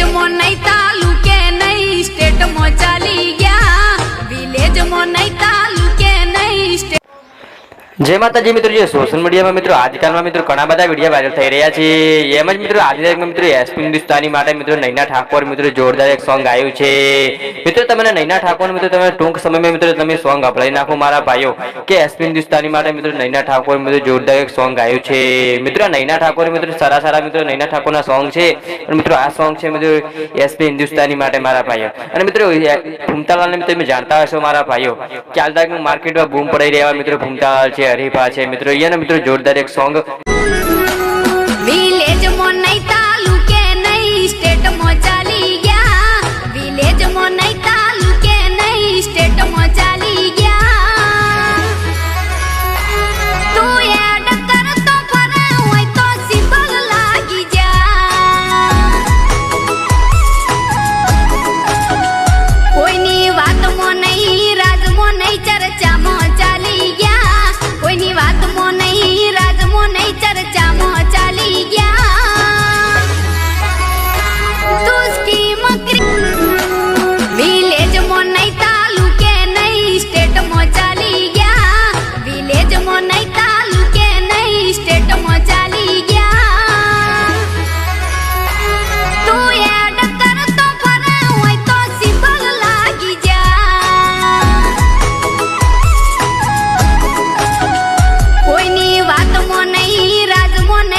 વિલેજમાં નહીં જય માતાજી મિત્રો, જે સોશિયલ મીડિયામાં મિત્રો આજકાલમાં મિત્રો, ઘણા બધા વીડિયો વાયરલ થઈ રહ્યા છે. એમ જ મિત્રો આજે મિત્રો એસપી હિન્દુસ્તાની માટે મિત્રો, નૈના ઠાકોર મિત્રો, જોરદાર એક સોંગ આવ્યું છે. મિત્રો, તમને નૈના ઠાકોર મિત્રો, તમે ટૂંક સમયમાં મિત્રો, તમે સોંગ અપલાઈ નાખો મારા ભાઈઓ, કે એસપી હિન્દુસ્તાની માટે મિત્રો, નૈના ઠાકોર મિત્રો, જોરદાર એક સોંગ આવ્યું છે. મિત્રો, નૈના ઠાકોર મિત્રો, સારા સારા મિત્રો, નૈના ઠાકોરના સોંગ છે. અને મિત્રો, આ સોંગ છે મિત્રો એસપી હિન્દુસ્તાની માટે મારા ભાઈઓ. અને મિત્રો ભૂમતાલાલને તમે જાણતા હશો મારા ભાઈઓ, કે હાલ માર્કેટમાં બૂમ પડાઈ રહ્યા મિત્રો, ભૂમતાલાલ છે હરીફા છે મિત્રો અહીંયા મિત્રો જોરદાર એક સોંગ વિલેજ મો નહીં તાલુકે નહીં સ્ટેટ મો ચાલી ગયા. વિલેજ મો નહીં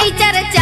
এই চর্চা